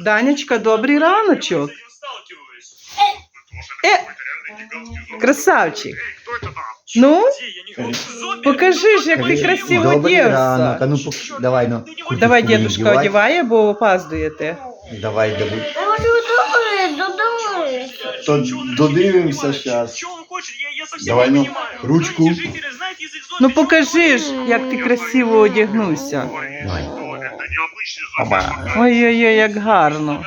Данечка, добрий раночок. Е, красавчик. Ну, покажи ж, як ти красиво Добрий одівся. ранок. А ну, пок- давай, ну. курточку Давай, будемо дедушка, вдівати. одіває, бо опаздуєте. Давай, давай. Я хочу додому, додому. То додивимося зараз. Что он хочет, я, я совсем Давай, не ну, понимаю. ручку. Думаете, жители, знаете язык зомби? Ну Чё покажи вы ж, як ти красиво одягнувся. Давай. Опа. Ой-ой-ой, як гарно.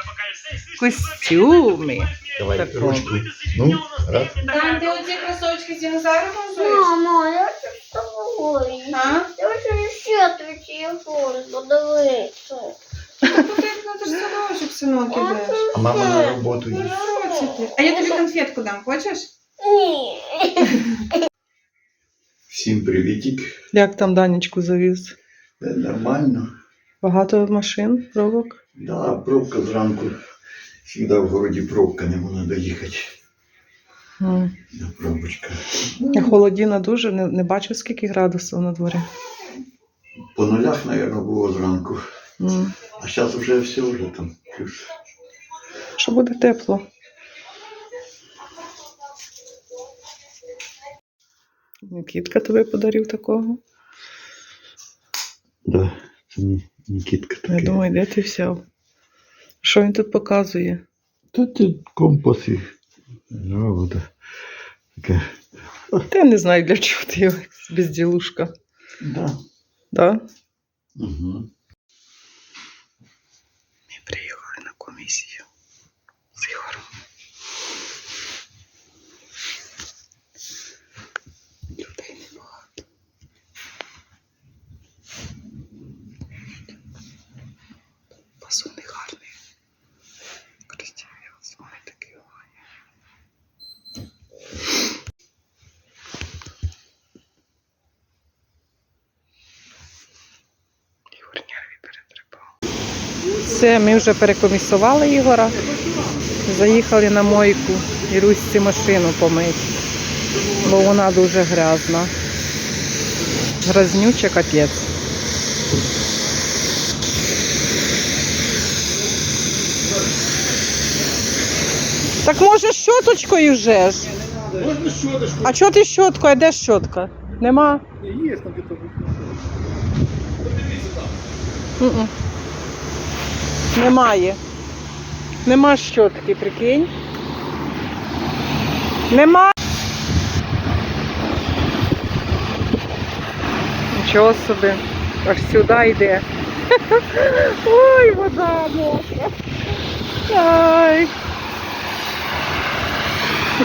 Костюми. Давай, Так, ручку. Ну, раз. Дань, ти оці кросочки з динозавром позуєш? Мама, я хочу з тобою. А? Я хочу ще твій телефон подивитися. Ну ти ну, ти ж садочок, синок, ідеш. А мама на роботу Ну, їде. що це ти? А я тобі конфетку дам, хочеш? Ні. Всім привітик. Як там Данечку завіз? Е, Нормально. Багато машин, пробок? Да, пробка зранку. Всегда в городі пробка, не можна доїхати. М. Да, пробочка. А Холодіна дуже, не, не бачу, скільки градусів на дворі. По нулях, мабуть, було зранку. М. А зараз вже все вже там плюс. Що буде тепло. Нікітка тобі подарив такого. Да, це Нікітка Я думаю, де ти взяв? Що він тут показує? Це компас і робота. Таке. Та я не знаю, для чого ти його безділушка. Да. Да? Угу. Ми приїхали на комісію з Ігорем. Людей небагато. Пасуни гарні. Красиві, вони такі гарні. Ігор нерві Все, ми вже перекомісували Ігора. Заїхали на мойку і Руські машину помить, бо вона дуже грязна. Грязнюча капець. Так може щоточкою вже ж? Можно щеточку? А чого ти щоткою? А де щотка? Нема? Есть там где-то. М-м. Немає. Нема щотки, прикинь. Нема. Нічого собі. Аж сюди йде. Ой, вода мокра. Ай.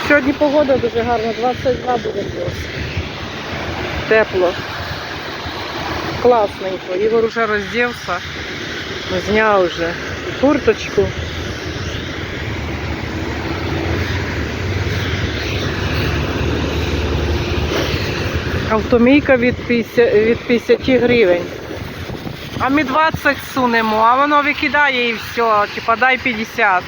Сьогодні погода дуже гарна, 22 буде плюс. Тепло. Класненько. Ігор уже роздівся. Зняв вже курточку. Автомійка від 50, від 50 гривень. А ми 20 сунемо, а воно викидає і все. Типа дай 50.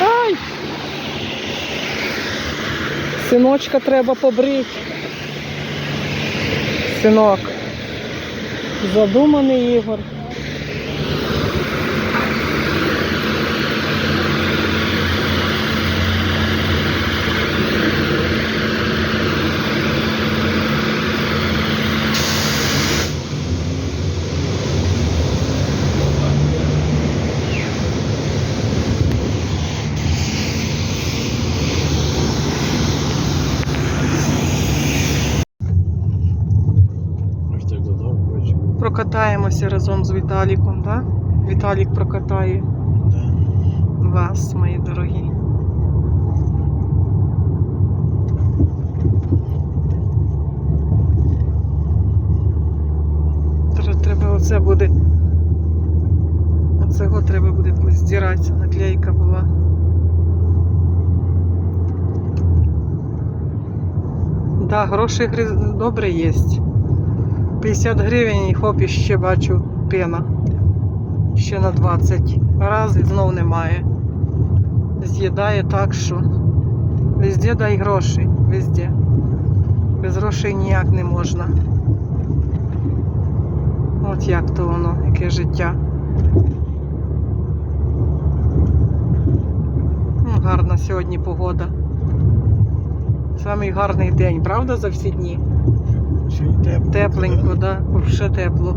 Ай! Синочка треба побрити. Синок. Задуманий Ігор. Прокатаємося разом з Віталіком, так? Віталік прокатає вас, мої дорогі. Тре- Треба оце буде. Оцього треба буде поздиратися, наклейка була. Да, гроші добре є. 50 гривень і хоп, і ще бачу пена. ще на 20 раз і знов немає. З'їдає так, що везде дай гроші, везде. Без грошей ніяк не можна. От як то воно, яке життя. Ну, гарна сьогодні погода. Самий гарний день, правда, за всі дні? Сьогодні тепло. Тепленько, да? Вже тепло.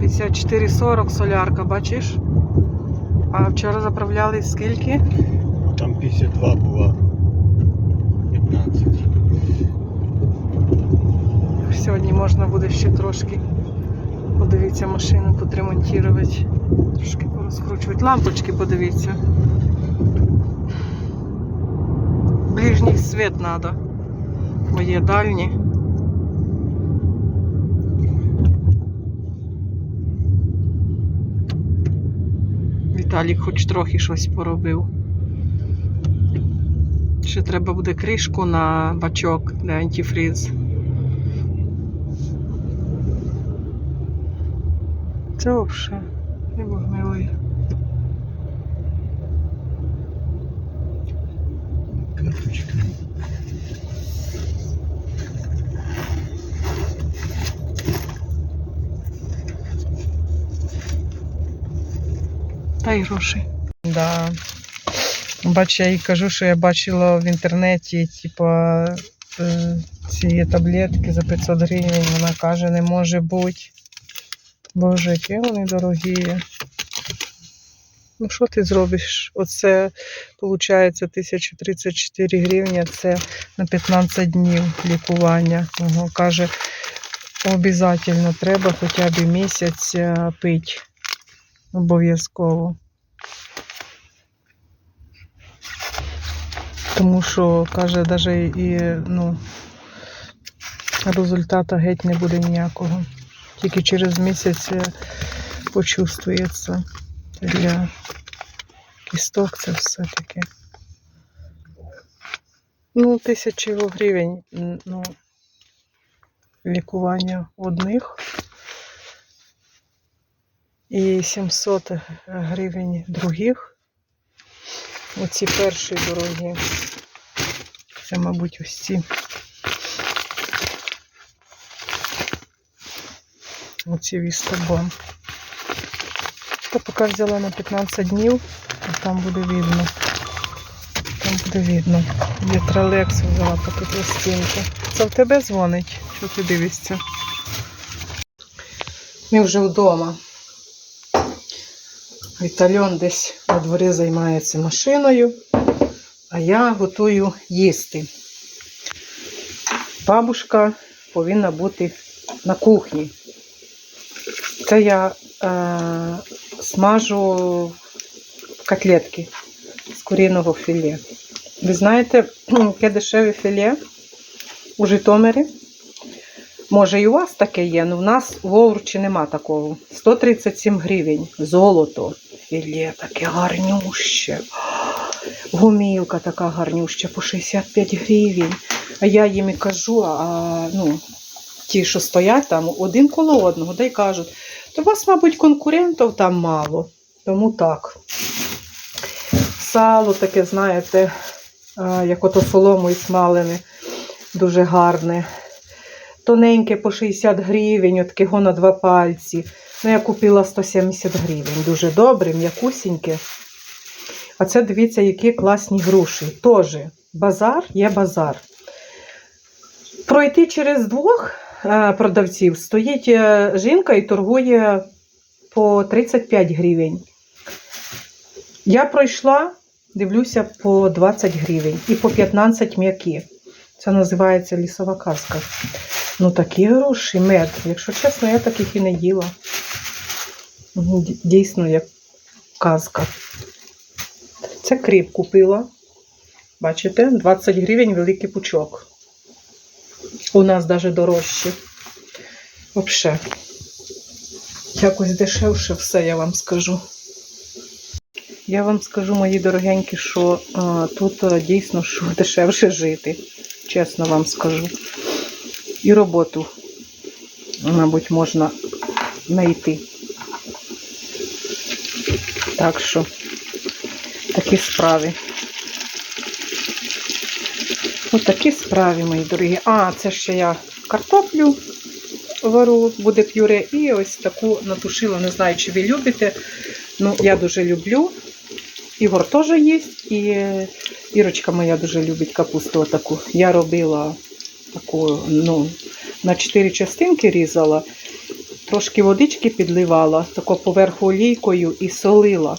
П'ятдесят чотири сорок солярка, бачиш? А вчора заправляли скільки? Там 52 була. 15. Сьогодні можна буде ще трошки подивіться машину, подремонтувати, трошки порозкручувати. Лампочки подивіться. Ближній світ треба. Бо дальні. Віталік хоч трохи щось поробив. Ще треба буде кришку на бачок для антифриз. Це взагалі не вогневий. Карточка. Та й гроші. Да. Бач, я їй кажу, що я бачила в інтернеті, типа, е, ці таблетки за 500 гривень. Вона каже, не може бути. Боже, які вони дорогі. Ну, що ти зробиш? Оце, виходить, 1034 гривні, це на 15 днів лікування. Ого, каже, обов'язково треба хоча б місяць е, пити. Обов'язково. Тому що, каже, навіть і ну, результату геть не буде ніякого. Тільки через місяць е, почувствується для кісток це все таке. Ну, тисячі гривень ну, лікування одних і 700 гривень других. Оці перші дорогі. Це, мабуть, ось ці. Оці вістабон. То поки взяла на 15 днів, а там буде видно. Там буде видно. Вітралекс взяла таку пластинку. Це в тебе дзвонить? Що ти дивишся? Ми вже вдома. Вітальон десь на дворі займається машиною, а я готую їсти. Бабушка повинна бути на кухні. Це я е, смажу котлетки з куріного філе. Ви знаєте, яке дешеве філе у Житомирі? Може, і у вас таке є, але в нас в Овручі нема такого. 137 гривень. Золото. Філе таке гарнюще. Гумілка така гарнюща по 65 гривень. А я їм і кажу, а ну, ті, що стоять там, один коло одного, да й кажуть, то у вас, мабуть, конкурентів там мало. Тому так. Сало таке, знаєте, як ото соломою смалене, дуже гарне. Тоненьке по 60 гривень, от такого на два пальці. Ну, я купила 170 гривень. Дуже добре, м'якусіньке. А це дивіться, які класні груші. Теж базар є базар. Пройти через двох е, продавців стоїть е, жінка і торгує по 35 гривень. Я пройшла, дивлюся, по 20 гривень і по 15 м'які. Це називається лісова казка. Ну, такі груші, мед. Якщо чесно, я таких і не їла. Дійсно, як казка. Це кріп купила. Бачите, 20 гривень великий пучок. У нас навіть дорожче. Взагалі. якось дешевше все, я вам скажу. Я вам скажу, мої дорогенькі, що а, тут а, дійсно що дешевше жити. Чесно вам скажу. І роботу, мабуть, можна знайти. Так що такі справи. Ось такі справи, мої дорогі. А, це ще я картоплю вару, буде пюре. І ось таку натушила. Не знаю, чи ви любите. Ну, я дуже люблю. Ігор теж є. І Ірочка моя дуже любить капусту отаку. Я робила таку, ну, на чотири частинки різала, трошки водички підливала, тако поверху олійкою і солила.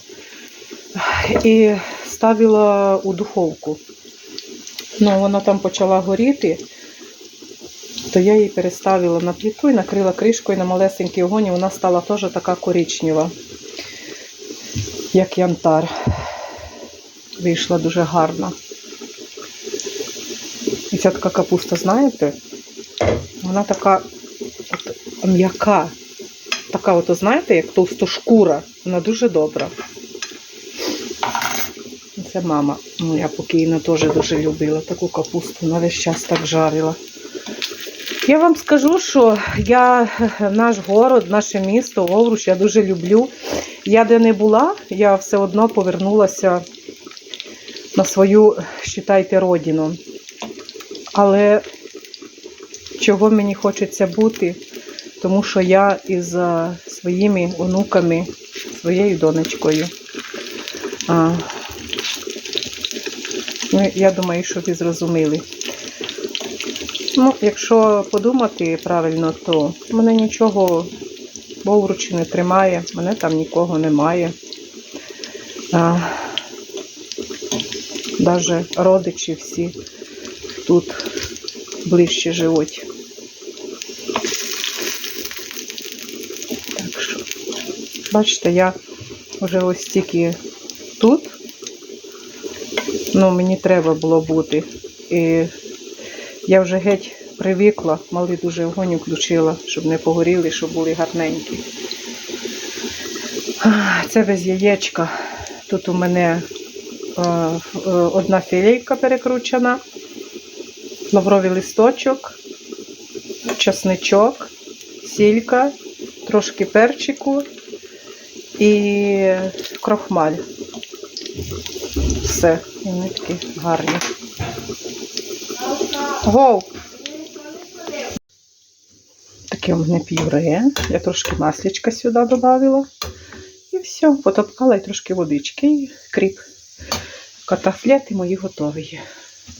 І ставила у духовку. Ну, вона там почала горіти, то я її переставила на плиту і накрила кришкою на малесенький огонь, і вона стала теж така коричнева, як янтар. Вийшла дуже гарна. І така капуста, знаєте, вона така м'яка. Така, от, знаєте, як товстошкура. Вона дуже добра. Це мама моя покійна теж дуже любила таку капусту. Вона весь час так жарила. Я вам скажу, що я наш город, наше місто, Овруч, я дуже люблю. Я де не була, я все одно повернулася на свою, вважайте, родину. Але чого мені хочеться бути, тому що я із своїми онуками, своєю донечкою. А, ну, я думаю, що ви зрозуміли. Ну, якщо подумати правильно, то мене нічого вовручі не тримає, мене там нікого немає. Даже родичі всі тут ближче живуть. Так що, бачите, я вже ось тільки тут. Ну, мені треба було бути. І я вже геть привикла, малий дуже вогонь включила, щоб не погоріли, щоб були гарненькі. Це без яєчка. Тут у мене е, одна філейка перекручена, лавровий листочок, часничок, сілька, трошки перчику і крохмаль. Все, вони такі гарні. Гоу! Таке у мене пюре. Я трошки масличка сюди додавила. І все, потопкала і трошки водички і кріп. Катафлети мої готові.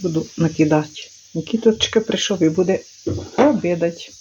Буду накидати. Нікіточка прийшов і буде обідати.